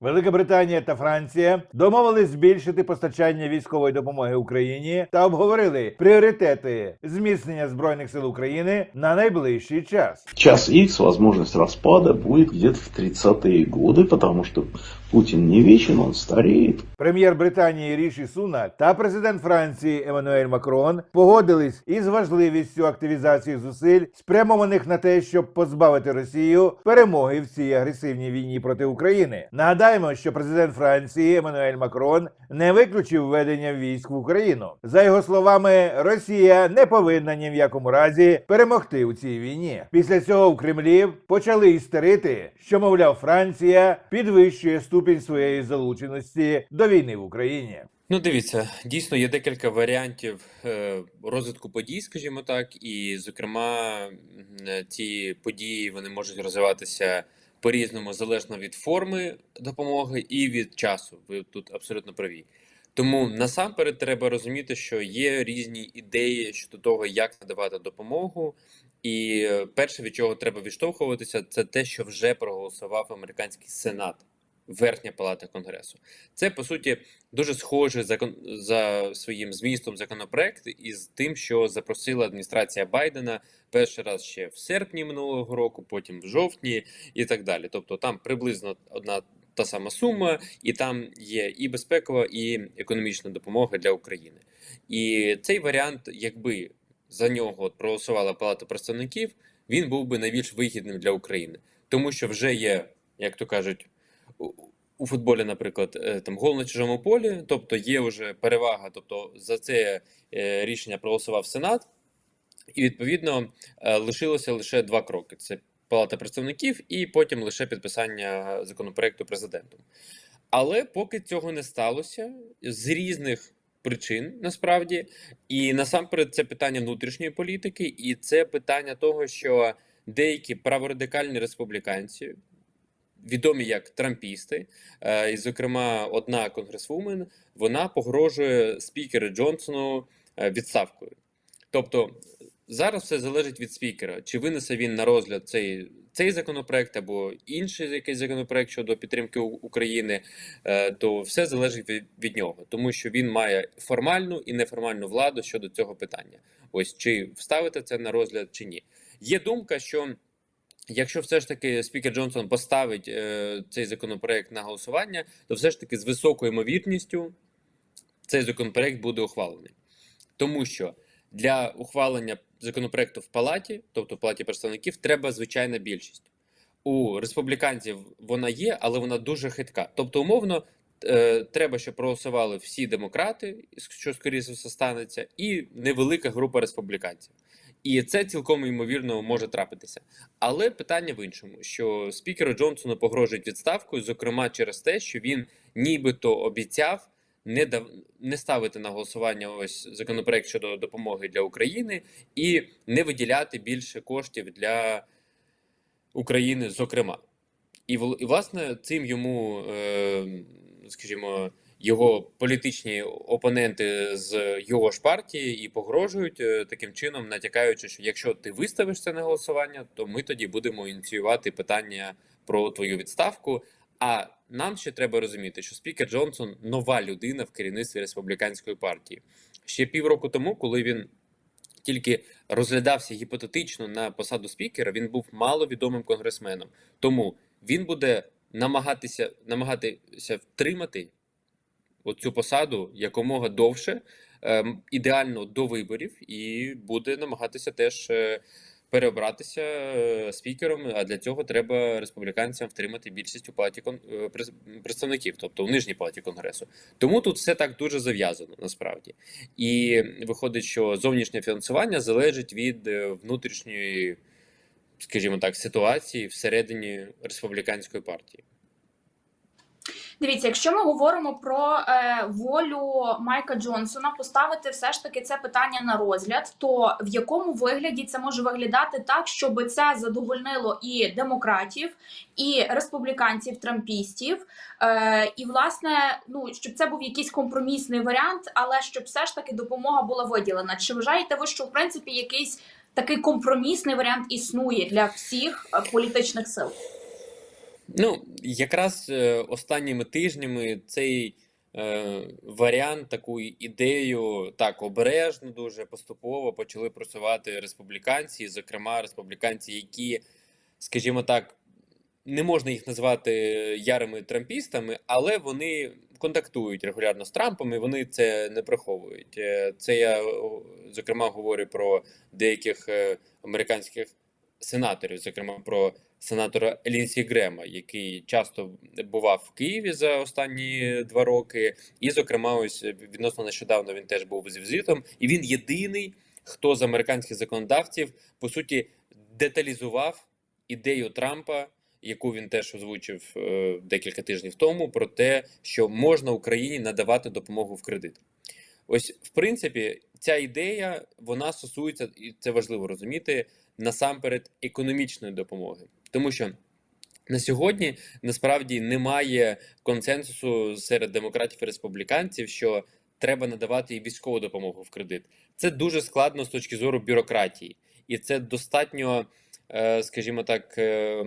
Велика Британія та Франція домовились збільшити постачання військової допомоги Україні та обговорили пріоритети зміцнення збройних сил України на найближчий час. Час X, возможность распада будет где-то в 30-е годы, потому что Путин не вечен, он стареет. Прем'єр Британії Ріші Сунак та президент Франції Еммануель Макрон погодились із важливістю активізації зусиль, спрямованих на те, щоб позбавити Росію перемоги в цій агресивній війні проти України. Нагадаємо, що президент Франції Еммануель Макрон не виключив введення військ в Україну. За його словами, Росія не повинна ні в якому разі перемогти у цій війні. Після цього в Кремлі почали істерити, що мовляв Франція підвищує ступінь своєї залученості до війни в Україні. Ну, дивіться, дійсно є декілька варіантів е, розвитку подій, скажімо так, і, зокрема, ці події вони можуть розвиватися по-різному, залежно від форми допомоги і від часу. Ви тут абсолютно праві. Тому насамперед треба розуміти, що є різні ідеї щодо того, як надавати допомогу. І е, перше, від чого треба відштовхуватися, це те, що вже проголосував американський сенат, верхня палата конгресу. Це по суті дуже схожий закон за своїм змістом законопроект із тим, що запросила адміністрація Байдена перший раз ще в серпні минулого року, потім в жовтні і так далі. Тобто там приблизно одна та сама сума, і там є і безпекова, і економічна допомога для України. І цей варіант, якби за нього проголосувала Палата представників, він був би найбільш вигідним для України, тому що вже є, як то кажуть, у- футболі, наприклад, е, там гол на чужому полі, тобто є вже перевага. Тобто за це е, рішення проголосував Сенат, і відповідно е, лишилося лише два кроки: це Палата представників, і потім лише підписання законопроекту президентом. Але поки цього не сталося з різних причин насправді, і насамперед це питання внутрішньої політики, і це питання того, що деякі праворадикальні республіканці, відомі як трампісти, е, і, зокрема, одна конгресвумен, вона погрожує спікеру Джонсону е, відставкою. Тобто зараз все залежить від спікера, чи винесе він на розгляд цей, цей законопроект або інший якийсь законопроект щодо підтримки України, е, то все залежить від, від нього, тому що він має формальну і неформальну владу щодо цього питання. Ось чи вставити це на розгляд, чи ні. Є думка, що якщо все ж таки спікер Джонсон поставить е, цей законопроект на голосування, то все ж таки з високою ймовірністю цей законопроект буде ухвалений. Тому що для ухвалення законопроекту в палаті, тобто в палаті представників, треба звичайна більшість. У республіканців вона є, але вона дуже хитка. Тобто, умовно, е, треба, щоб проголосували всі демократи, що скоріше все станеться, і невелика група республіканців. І це цілком ймовірно може трапитися. Але питання в іншому: що спікеру Джонсону погрожують відставкою, зокрема через те, що він нібито обіцяв не дав не ставити на голосування ось законопроект щодо допомоги для України і не виділяти більше коштів для України, зокрема. І і власне цим йому, е, скажімо, його політичні опоненти з його ж партії і погрожують е, таким чином, натякаючи, що якщо ти виставиш це на голосування, то ми тоді будемо ініціювати питання про твою відставку. А нам ще треба розуміти, що спікер Джонсон нова людина в керівництві республіканської партії. Ще півроку тому, коли він тільки розглядався гіпотетично на посаду спікера, він був маловідомим конгресменом. Тому він буде намагатися намагатися втримати оцю посаду якомога довше, ем, ідеально до виборів, і буде намагатися теж е, переобратися е, спікером. А для цього треба республіканцям втримати більшість у палаті е, представників, тобто у нижній палаті конгресу. Тому тут все так дуже зав'язано насправді. І виходить, що зовнішнє фінансування залежить від внутрішньої, скажімо так, ситуації всередині республіканської партії. Дивіться, якщо ми говоримо про е, волю Майка Джонсона поставити все ж таки це питання на розгляд, то в якому вигляді це може виглядати так, щоб це задовольнило і демократів, і республіканців, трампістів, е, і власне, ну щоб це був якийсь компромісний варіант, але щоб все ж таки допомога була виділена. Чи вважаєте ви, що в принципі якийсь такий компромісний варіант існує для всіх е, політичних сил? Ну, якраз е, останніми тижнями цей е, варіант, таку ідею так обережно, дуже поступово почали просувати республіканці, зокрема республіканці, які, скажімо так, не можна їх назвати ярими трампістами, але вони контактують регулярно з Трампом, і вони це не приховують. Е, Це я зокрема говорю про деяких е, американських сенаторів, зокрема про сенатора Лінсі Грема, який часто бував в Києві за останні два роки, і, зокрема, ось відносно нещодавно він теж був з візитом, і він єдиний, хто з американських законодавців по суті деталізував ідею Трампа. Яку він теж озвучив е, декілька тижнів тому, про те, що можна Україні надавати допомогу в кредит. Ось, в принципі, ця ідея вона стосується, і це важливо розуміти, насамперед економічної допомоги, тому що на сьогодні насправді немає консенсусу серед демократів і республіканців, що треба надавати і військову допомогу в кредит. Це дуже складно з точки зору бюрократії, і це достатньо. Е, Скажімо так, е,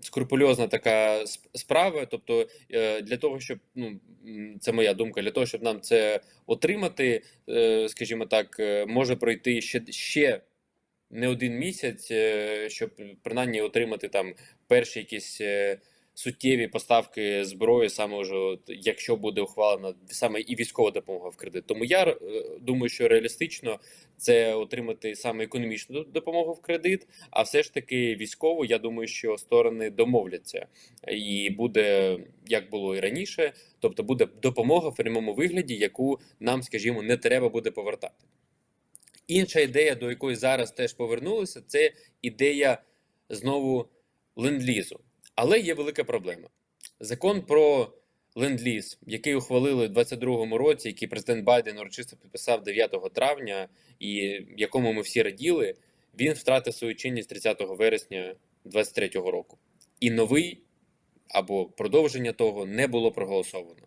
скрупульозна така сп- справа. Тобто, е, для того, щоб ну це моя думка, для того, щоб нам це отримати, скажімо так, може пройти ще ще не один місяць, щоб принаймні отримати там перші якісь суттєві поставки зброї, саме вже от, якщо буде ухвалена саме і військова допомога в кредит. Тому я е, думаю, що реалістично це отримати саме економічну допомогу в кредит, а все ж таки військову. Я думаю, що сторони домовляться, і буде як було і раніше, тобто буде допомога в прямому вигляді, яку нам, скажімо, не треба буде повертати. Інша ідея, до якої зараз теж повернулися, це ідея знову ленд-лізу. Але є велика проблема. Закон про ленд-ліз, який ухвалили в 2022 році, який президент Байден урочисто підписав 9 травня, і якому ми всі раділи, він втратив свою чинність 30 вересня 2023 року. І новий або продовження того не було проголосовано.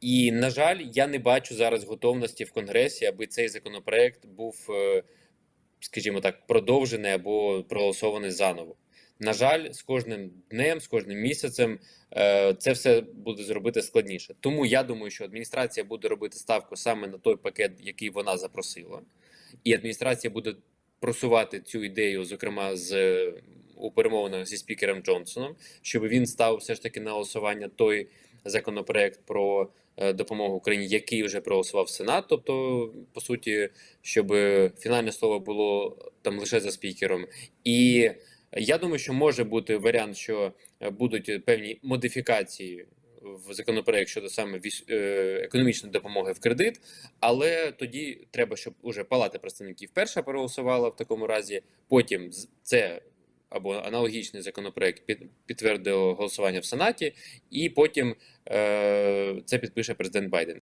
І, на жаль, я не бачу зараз готовності в Конгресі, аби цей законопроект був, е, скажімо так, продовжений або проголосований заново. На жаль, з кожним днем, з кожним місяцем е, це все буде зробити складніше. Тому я думаю, що адміністрація буде робити ставку саме на той пакет, який вона запросила, і адміністрація буде просувати цю ідею, зокрема з у перемовинах зі спікером Джонсоном, щоб він став все ж таки на голосування той законопроект про е, допомогу Україні, який вже проголосував Сенат. Тобто, по суті, щоб фінальне слово було там лише за спікером. І я думаю, що може бути варіант, що е, будуть певні модифікації в законопроект щодо саме е, економічної допомоги в кредит, але тоді треба, щоб уже Палата представників перша проголосувала в такому разі. Потім це або аналогічний законопроект під, підтвердило голосування в Сенаті, і потім е, це підпише президент Байден.